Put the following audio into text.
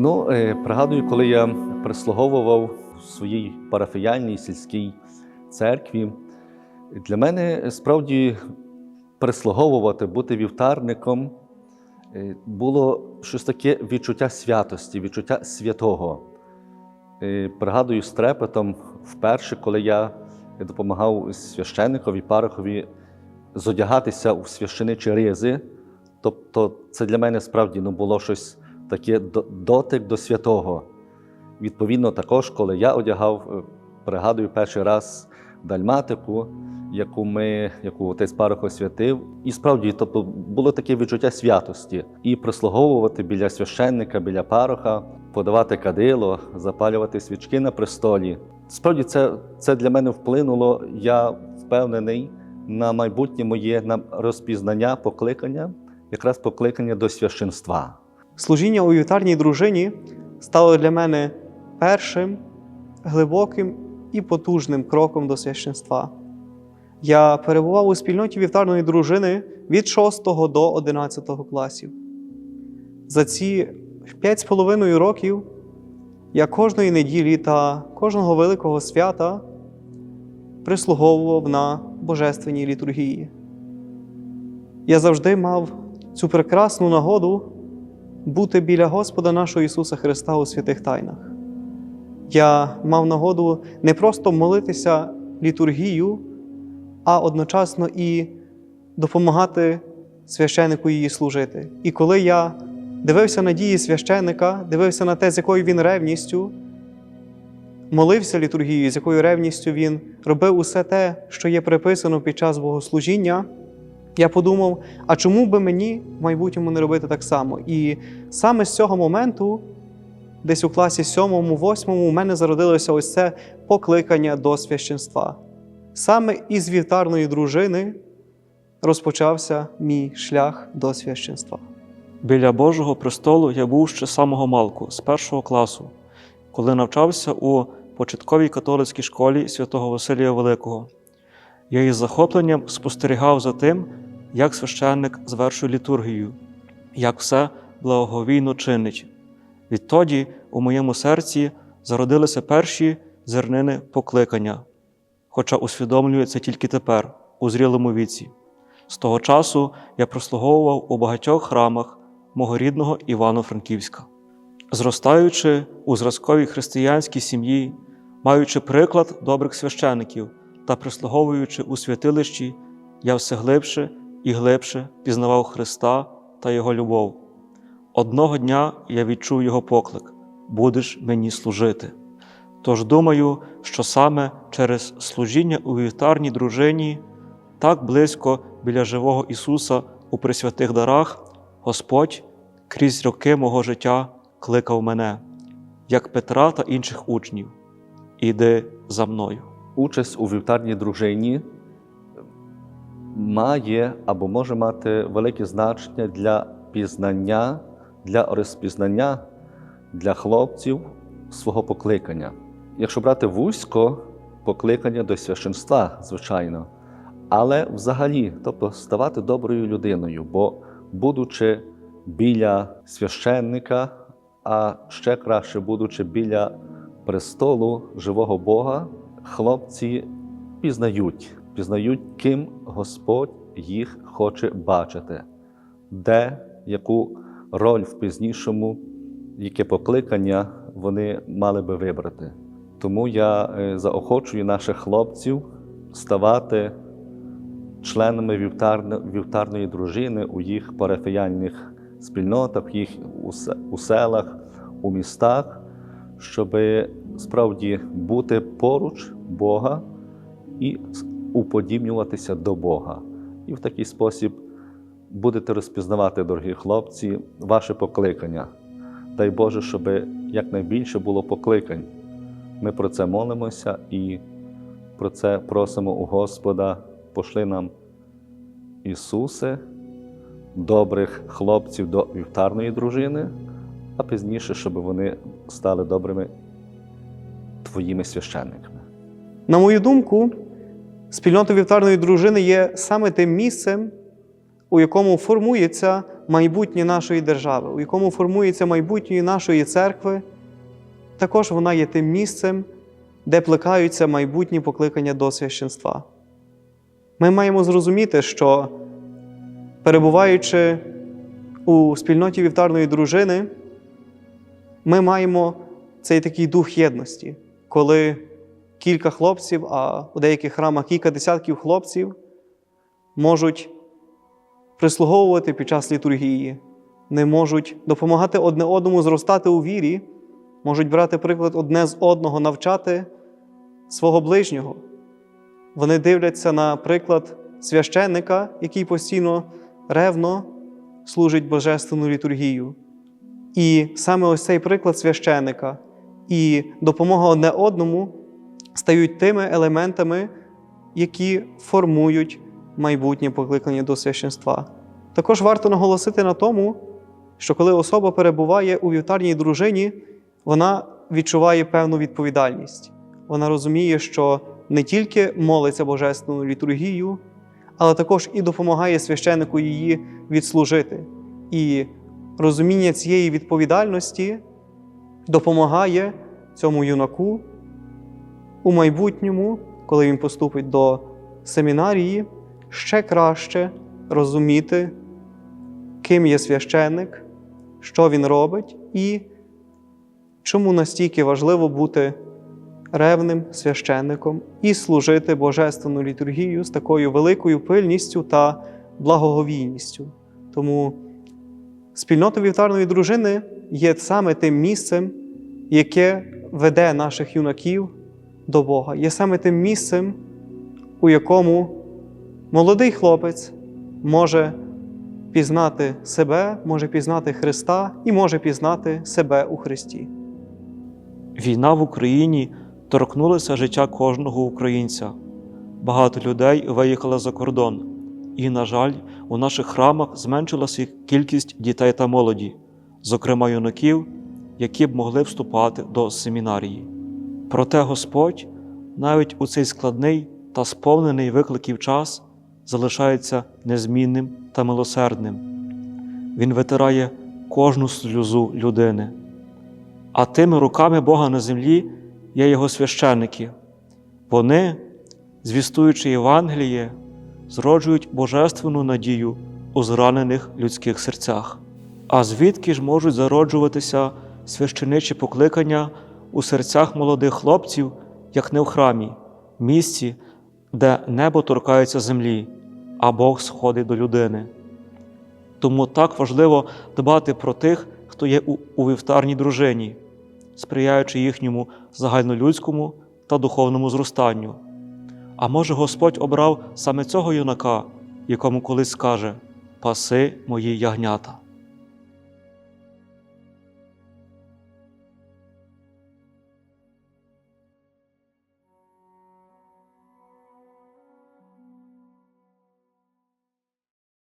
Ну, е, пригадую, коли я прислуговував в своїй парафіяльній сільській церкві, для мене справді прислуговувати, бути вівтарником е, було щось таке відчуття святості, відчуття святого. Е, Пригадую з трепетом вперше, коли я допомагав священникові, парохові зодягатися у священичі ризи. Тобто, це для мене справді ну, було щось таке дотик до святого. Відповідно, також, коли я одягав, е, пригадую перший раз дальматику, яку ми, яку отець парох освятив. І справді, тобто, було таке відчуття святості і прислуговувати біля священника, біля пароха, подавати кадило, запалювати свічки на престолі. Справді, це, це для мене вплинуло, я впевнений, на майбутнє моє на розпізнання, покликання, якраз покликання до священства. Служіння у вівтарній дружині стало для мене першим глибоким і потужним кроком до священства. Я перебував у спільноті вівтарної дружини від 6 до 11 класів. За ці 5,5 років я кожної неділі та кожного великого свята прислуговував на божественній літургії. Я завжди мав цю прекрасну нагоду бути біля Господа нашого Ісуса Христа у святих тайнах. Я мав нагоду не просто молитися літургію, а одночасно і допомагати священнику її служити. І коли я дивився на дії священника, дивився на те, з якою він ревністю молився літургією, з якою ревністю він робив усе те, що є приписано під час богослужіння, я подумав, а чому би мені в майбутньому не робити так само? І саме з цього моменту, десь у класі 7-8, у мене зародилося ось це покликання до священства. Саме із вівтарної дружини розпочався мій шлях до священства. Біля Божого престолу я був ще самого малку, з першого класу, коли навчався у початковій католицькій школі святого Василія Великого. Я із захопленням спостерігав за тим, як священник звершує літургію, як все благоговійно чинить. Відтоді у моєму серці зародилися перші зернини покликання, хоча усвідомлюю це тільки тепер, у зрілому віці. З того часу я прослуговував у багатьох храмах мого рідного Івано-Франківська. Зростаючи у зразковій християнській сім'ї, маючи приклад добрих священиків та прислуговуючи у святилищі, я все глибше і глибше пізнавав Христа та Його любов. Одного дня я відчув Його поклик будеш мені служити. Тож думаю, що саме через служіння у вівтарній дружині, так близько біля живого Ісуса у присвятих дарах, Господь крізь роки мого життя кликав мене, як Петра та інших учнів. Іди за мною. Участь у вівтарній дружині має або може мати велике значення для пізнання, для розпізнання для хлопців свого покликання. Якщо брати вузько, покликання до священства, звичайно, але взагалі, тобто ставати доброю людиною, бо будучи біля священника, а ще краще, будучи біля престолу живого Бога, хлопці пізнають, пізнають, ким Господь їх хоче бачити, де яку роль в пізнішому, яке покликання вони мали би вибрати. Тому я е, заохочую наших хлопців ставати членами вівтарної дружини у їх парафіяльних спільнотах, їх у селах, у містах, щоб справді бути поруч Бога і уподібнюватися до Бога. І в такий спосіб будете розпізнавати, дорогі хлопці, ваше покликання. Дай Боже, щоб якнайбільше було покликань. Ми про це молимося і про це просимо у Господа, пошли нам Ісусе, добрих хлопців до вівтарної дружини, а пізніше, щоб вони стали добрими твоїми священниками. На мою думку, спільнота вівтарної дружини є саме тим місцем, у якому формується майбутнє нашої держави, у якому формується майбутнє нашої церкви, також вона є тим місцем, де плекаються майбутні покликання до священства. Ми маємо зрозуміти, що перебуваючи у спільноті вівтарної дружини, ми маємо цей такий дух єдності, коли кілька хлопців, а у деяких храмах кілька десятків хлопців можуть прислуговувати під час літургії, не можуть допомагати одне одному зростати у вірі, можуть брати приклад одне з одного, навчати свого ближнього. Вони дивляться на приклад священника, який постійно ревно служить божественну літургію. І саме ось цей приклад священика і допомога одне одному стають тими елементами, які формують майбутнє покликання до священства. Також варто наголосити на тому, що коли особа перебуває у вівтарній дружині, вона відчуває певну відповідальність. Вона розуміє, що не тільки молиться божественну літургію, але також і допомагає священнику її відслужити. І розуміння цієї відповідальності допомагає цьому юнаку у майбутньому, коли він поступить до семінарії, ще краще розуміти, ким є священник, що він робить і чому настільки важливо бути ревним священником і служити божественну літургію з такою великою пильністю та благоговійністю. Тому спільнота вівтарної дружини є саме тим місцем, яке веде наших юнаків до Бога, є саме тим місцем, у якому молодий хлопець може пізнати себе, може пізнати Христа і може пізнати себе у Христі. Війна в Україні торкнулася життя кожного українця. Багато людей виїхали за кордон, і, на жаль, у наших храмах зменшилася кількість дітей та молоді, зокрема юнаків, які б могли вступати до семінарії. Проте Господь навіть у цей складний та сповнений викликів час залишається незмінним та милосердним. Він витирає кожну сльозу людини. А тими руками Бога на землі є Його священники. Вони, звістуючи Євангеліє, зроджують божественну надію у зранених людських серцях. А звідки ж можуть зароджуватися священичі покликання у серцях молодих хлопців, як не в храмі, місці, де небо торкається землі, а Бог сходить до людини. Тому так важливо дбати про тих, хто є у, вівтарній дружині, сприяючи їхньому загальнолюдському та духовному зростанню. А може, Господь обрав саме цього юнака, якому колись скаже: Паси мої ягнята.